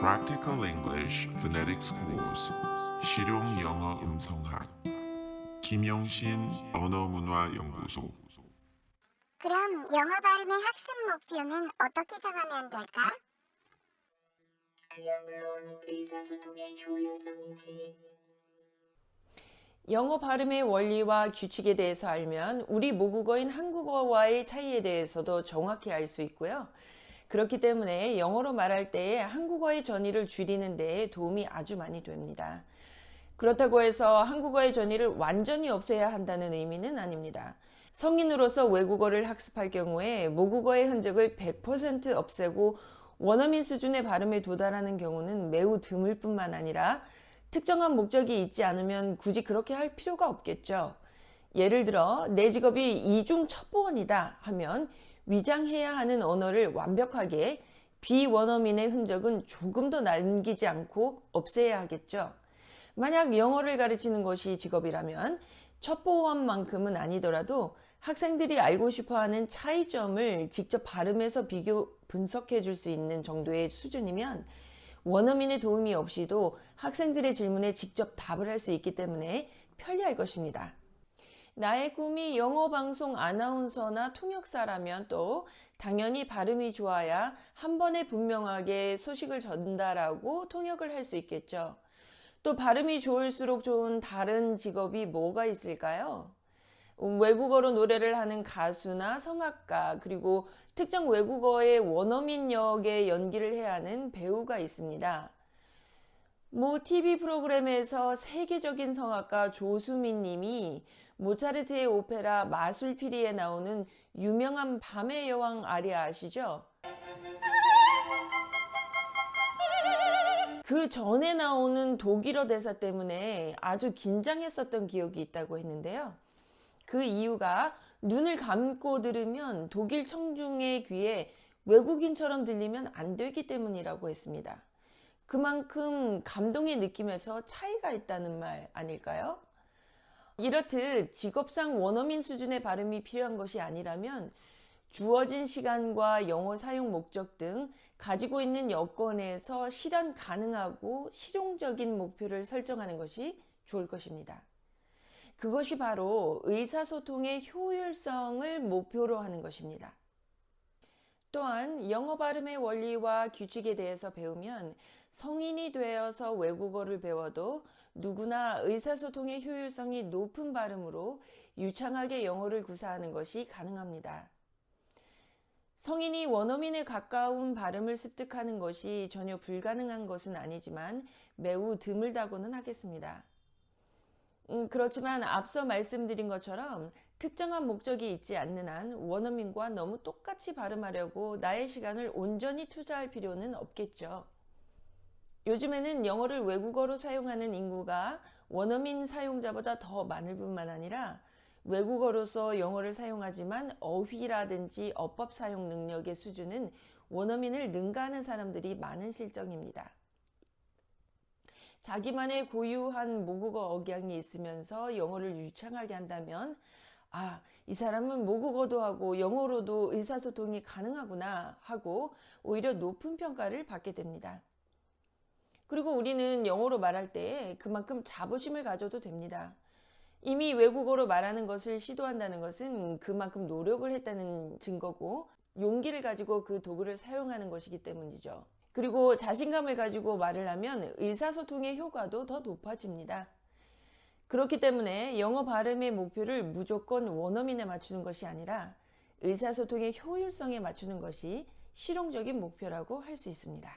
Practical English Phonetic Schools 실용 영어 음성학 김영신 언어문화연구소 그럼 영어 발음의 학습 목표는 어떻게 정하면 될까? 그야 물론 의사소통의 효율성이지. 영어 발음의 원리와 규칙에 대해서 알면 우리 모국어인 한국어와의 차이에 대해서도 정확히 알 수 있고요. 그렇기 때문에 영어로 말할 때에 한국어의 전의를 줄이는 데에 도움이 아주 많이 됩니다. 그렇다고 해서 한국어의 전의를 완전히 없애야 한다는 의미는 아닙니다. 성인으로서 외국어를 학습할 경우에 모국어의 흔적을 100% 없애고 원어민 수준의 발음에 도달하는 경우는 매우 드물 뿐만 아니라 특정한 목적이 있지 않으면 굳이 그렇게 할 필요가 없겠죠. 예를 들어 내 직업이 이중 첩보원이다 하면 위장해야 하는 언어를 완벽하게 비원어민의 흔적은 조금 더 남기지 않고 없애야 하겠죠. 만약 영어를 가르치는 것이 직업이라면 첩보원만큼은 아니더라도 학생들이 알고 싶어 하는 차이점을 직접 발음해서 비교 분석해 줄 수 있는 정도의 수준이면 원어민의 도움이 없이도 학생들의 질문에 직접 답을 할 수 있기 때문에 편리할 것입니다. 나의 꿈이 영어 방송 아나운서나 통역사라면 또 당연히 발음이 좋아야 한 번에 분명하게 소식을 전달하고 통역을 할 수 있겠죠. 또 발음이 좋을수록 좋은 다른 직업이 뭐가 있을까요? 외국어로 노래를 하는 가수나 성악가, 그리고 특정 외국어의 원어민 역의 연기를 해야 하는 배우가 있습니다. 모 TV 프로그램에서 세계적인 성악가 조수민 님이 모차르트의 오페라 마술피리에 나오는 유명한 밤의 여왕 아리아 아시죠? 그 전에 나오는 독일어 대사 때문에 아주 긴장했었던 기억이 있다고 했는데요. 그 이유가 눈을 감고 들으면 독일 청중의 귀에 외국인처럼 들리면 안 되기 때문이라고 했습니다. 그만큼 감동의 느낌에서 차이가 있다는 말 아닐까요? 이렇듯 직업상 원어민 수준의 발음이 필요한 것이 아니라면 주어진 시간과 영어 사용 목적 등 가지고 있는 여건에서 실현 가능하고 실용적인 목표를 설정하는 것이 좋을 것입니다. 그것이 바로 의사소통의 효율성을 목표로 하는 것입니다. 또한 영어 발음의 원리와 규칙에 대해서 배우면 성인이 되어서 외국어를 배워도 누구나 의사소통의 효율성이 높은 발음으로 유창하게 영어를 구사하는 것이 가능합니다. 성인이 원어민에 가까운 발음을 습득하는 것이 전혀 불가능한 것은 아니지만 매우 드물다고는 하겠습니다. 음, 그렇지만 앞서 말씀드린 것처럼 특정한 목적이 있지 않는 한 원어민과 너무 똑같이 발음하려고 나의 시간을 온전히 투자할 필요는 없겠죠. 요즘에는 영어를 외국어로 사용하는 인구가 원어민 사용자보다 더 많을 뿐만 아니라 외국어로서 영어를 사용하지만 어휘라든지 어법 사용 능력의 수준은 원어민을 능가하는 사람들이 많은 실정입니다. 자기만의 고유한 모국어 억양이 있으면서 영어를 유창하게 한다면 아, 이 사람은 모국어도 하고 영어로도 의사소통이 가능하구나 하고 오히려 높은 평가를 받게 됩니다. 그리고 우리는 영어로 말할 때 그만큼 자부심을 가져도 됩니다. 이미 외국어로 말하는 것을 시도한다는 것은 그만큼 노력을 했다는 증거고 용기를 가지고 그 도구를 사용하는 것이기 때문이죠. 그리고 자신감을 가지고 말을 하면 의사소통의 효과도 더 높아집니다. 그렇기 때문에 영어 발음의 목표를 무조건 원어민에 맞추는 것이 아니라 의사소통의 효율성에 맞추는 것이 실용적인 목표라고 할 수 있습니다.